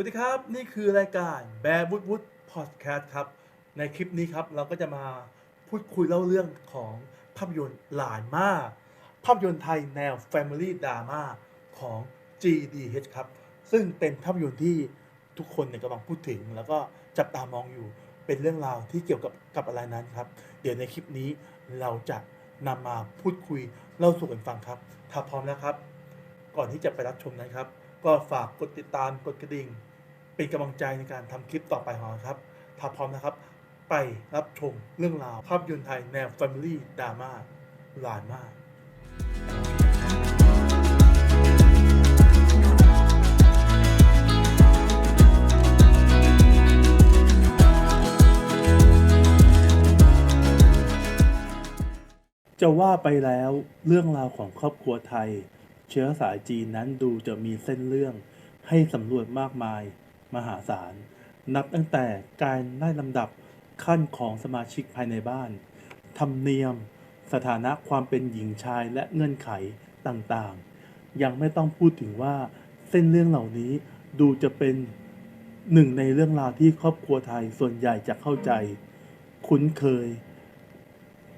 วัสดีครับ นี่คือรายการแบร์วุฒวุฒพอดแคสต์ครับ ในคลิปนี้ครับ เราก็จะมาพูดคุยเล่าเรื่องของภาพยนตร์หลานมากภาพยนตร์ไทยแนว Family Drama ของ GDH ครับ ซึ่งเป็นภาพยนตร์ที่ทุกคนเนี่ยกำลังพูดถึง แล้วก็จับตามองอยู่เป็นเรื่องราวที่เกี่ยวกับกับอะไรนั้นครับ เดี๋ยวในคลิปนี้เราจะนำมาพูดคุยเล่าสู่กันฟังครับ ถ้าพร้อมแล้วครับ ก่อนที่จะไปรับชมนะครับ ก็ฝากกดติดตามกดกระดิ่ง เป็นกำลังใจในการทำคลิปต่อไปของเราครับ ถ้าพร้อมนะครับ ไปรับชมเรื่องราวภาพยนตร์ไทยแนว Family Drama หลานมากจะว่าไปแล้วเรื่องราวของครอบครัวไทย เชื้อสายจีนนั้นดูจะมีเส้นเรื่องให้สำรวจมากมาย มหาศาล นับตั้งแต่การได้ลำดับขั้นของสมาชิกภายในบ้าน ธรรมเนียม สถานะความเป็นหญิงชายและเงื่อนไขต่างๆ ยังไม่ต้องพูดถึงว่าเส้นเรื่องเหล่านี้ดูจะเป็นหนึ่งในเรื่องราวที่ครอบครัวไทยส่วนใหญ่จะเข้าใจ คุ้นเคย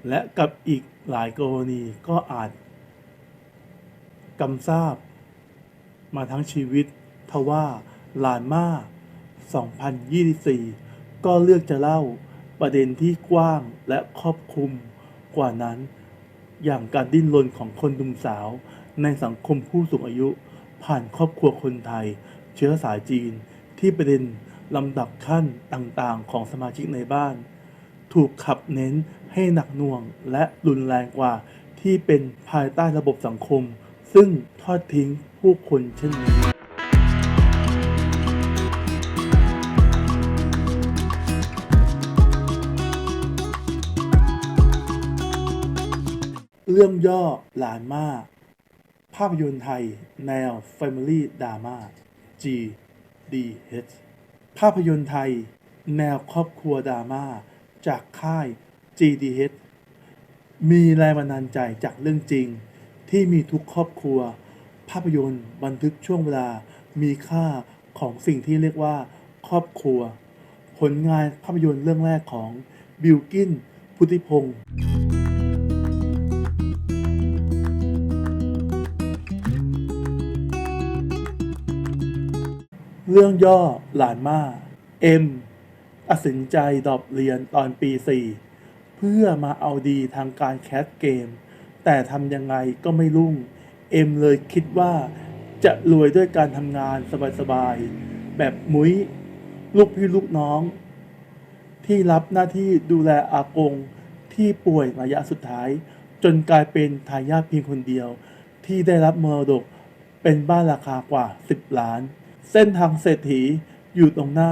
และกับอีกหลายกรณีก็อาจกำทราบ มาทั้งชีวิตทว่า ลานมา2024 ก็เลือกจะเล่าประเด็นที่กว้างและครอบคลุมกว่านั้น อย่างการดิ้นรนของคนหนุ่มสาว ในสังคมผู้สูงอายุ ผ่านครอบครัวคนไทย เชื้อสายจีนที่ประเด็นลำดับขั้นต่างๆ ของสมาชิกในบ้าน ถูกขับเน้นให้หนักหน่วงและรุนแรงกว่าที่เป็นภายใต้ระบบสังคม ซึ่งทอดทิ้งผู้คนเช่นนี้ เรื่องย่อหลานมาก ภาพยนตร์ไทย แนว Family Drama G D H ภาพยนตร์ไทย แนวครอบครัวดราม่าจากค่าย GDH มีแรงบันดาลใจจากเรื่องจริง ที่มีทุกครอบครัว ภาพยนตร์บันทึกช่วงเวลามีค่าของสิ่งที่เรียกว่า ครอบครัว ผลงานภาพยนตร์เรื่องแรกของบิลกินพุทธิพงศ์ เรื่องย่อหลานมาเอ็มตัดสินใจดรอปเรียนตอนปี 4 เพื่อมาเอาดีทางการแคสเกม แต่ทำยังไงก็ไม่รุ่ง เอ็มเลยคิดว่าจะรวยด้วยการทำงานสบายๆ แบบมุ้ย ลูกพี่ลูกน้อง ที่รับหน้าที่ดูแลอากงที่ป่วยระยะสุดท้าย จนกลายเป็นทายาทเพียงคนเดียว ที่ได้รับมรดกเป็นบ้านราคากว่า 10 ล้าน เส้นทางเศรษฐีอยู่ตรงหน้า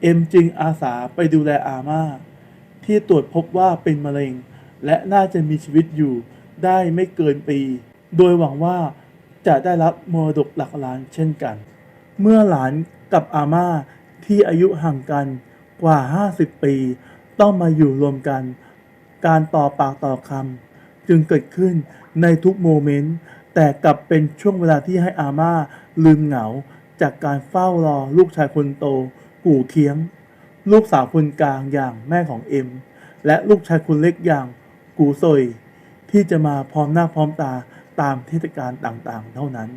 เอ็มจึงอาสาไปดูแลอาม่า ที่ตรวจพบว่าเป็นมะเร็ง และน่าจะมีชีวิตอยู่ได้ไม่เกินปี โดยหวังว่าจะได้รับมรดกหลักล้านเช่นกัน เมื่อหลานกับอาม่าที่อายุห่างกันกว่า 50 ปี ต้องมาอยู่รวมกัน การต่อปากต่อคำจึงเกิดขึ้นในทุกโมเมนต์ แต่กลับเป็นช่วงเวลาที่ให้อาม่าลืมเหงา จากการเฝ้ารอลูกชายคนโต กู่เคียงลูกสาวคนกลางอย่างแม่ของเอ็ม และลูกชายคนเล็กอย่างกูซอยที่จะมาพร้อมหน้าพร้อมตาตามเทศกาลต่างๆ เท่านั้น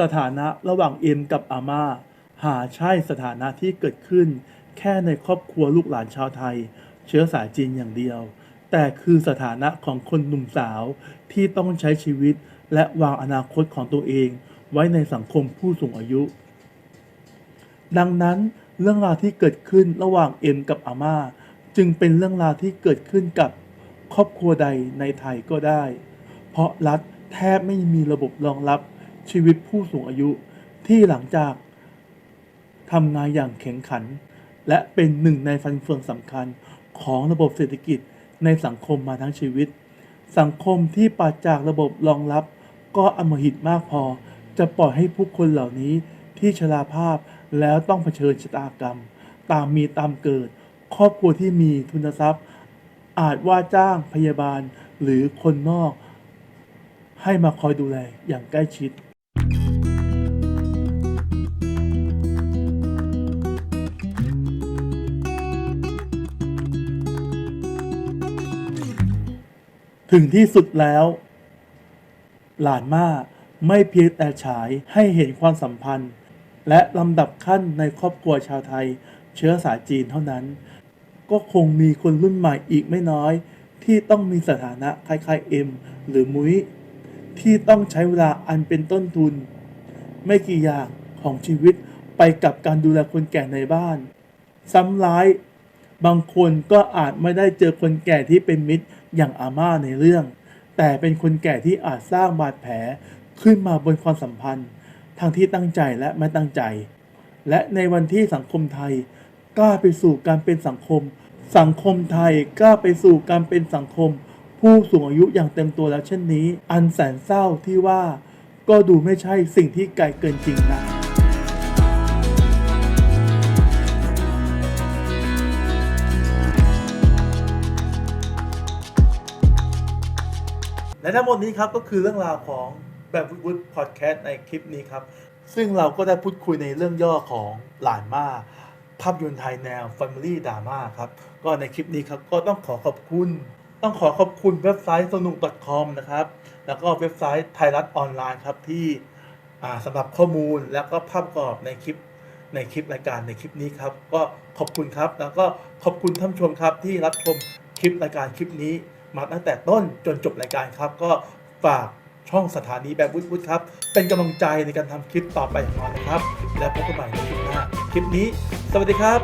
สถานะระหว่างเอ็มกับอาม่า หาใช่สถานะที่เกิดขึ้น แค่ในครอบครัวลูกหลานชาวไทย เชื้อสายจีนอย่างเดียว แต่คือสถานะของคนหนุ่มสาวที่ต้องใช้ชีวิตและวางอนาคตของตัวเอง ไว้ในสังคมผู้สูงอายุ ดังนั้นเรื่องราวที่เกิดขึ้นระหว่างเอ็มกับอาม่า จึงเป็นเรื่องราวที่เกิดขึ้นกับครอบครัวใดในไทยก็ได้ เพราะรัฐแทบไม่มีระบบรองรับ ชีวิตผู้สูงอายุที่หลังจากทำงานอย่างแข็งขัน และเป็นหนึ่งในฟันเฟืองสำคัญของระบบเศรษฐกิจในสังคมมาทั้งชีวิต สังคมที่ปราศจากระบบรองรับ ก็อมหิตมากพอ จะปล่อยให้ผู้คนเหล่านี้ที่ชราภาพแล้วต้องเผชิญชะตากรรม ตามมีตามเกิด ครอบครัวที่มีทุนทรัพย์ อาจว่าจ้างพยาบาลหรือคนนอก ให้มาคอยดูแลอย่างใกล้ชิด ถึงที่สุดแล้ว หลานม่าไม่เพียงแต่ฉายให้เห็นความสัมพันธ์ และลำดับขั้นในครอบครัวชาวไทย เชื้อสายจีนเท่านั้น ก็คงมีคนรุ่นใหม่อีกไม่น้อย ที่ต้องมีสถานะคล้ายๆเอ็มหรือมุ้ยที่ต้องใช้เวลาอันเป็นต้นทุน ไม่กี่อย่างของชีวิตไปกับการดูแลคนแก่ในบ้าน ซ้ำร้าย บางคนก็อาจไม่ได้เจอคนแก่ที่เป็นมิตร อย่างอาม่าในเรื่อง แต่เป็นคนแก่ที่อาจสร้างบาดแผลขึ้นมาบนความสัมพันธ์ ทั้งที่ตั้งใจและไม่ตั้งใจ และในวันที่สังคมไทยกล้าไปสู่การเป็นสังคม สังคมไทยกล้าไปสู่การเป็นสังคม ผู้สูงอายุอย่างเต็มตัวแล้วเช่นนี้ อันแสนเศร้าที่ว่าก็ดูไม่ใช่สิ่งที่ไกลเกินจริงนะ และทั้งหมดนี้ครับก็คือเรื่องราวของแบบวุฒิพอดแคสต์ในคลิปนี้ครับ ซึ่งเราก็ได้พูดคุยในเรื่องย่อของหลานมาภาพยนตร์ไทยแนว Family Drama ครับ ก็ในคลิปนี้ครับก็ต้องขอขอบคุณ ต้องขอขอบคุณเว็บไซต์สนุก .com นะครับ แล้วก็เว็บไซต์ไทยรัฐออนไลน์ครับที่สำหรับข้อมูลแล้วก็ภาพประกอบในคลิปในคลิปรายการในคลิปนี้ครับ ก็ขอบคุณครับ แล้วก็ขอบคุณท่านชมครับที่รับชมคลิปรายการคลิปนี้ มาตั้งแต่ต้นจนจบรายการครับ ก็ฝากช่องสถานีแบบวุฒิวุฒิครับ เป็นกำลังใจในการทำคลิปต่อไปของเรานะครับ แล้วพบกันใหม่ในคลิปหน้า คลิปนี้ สวัสดีครับ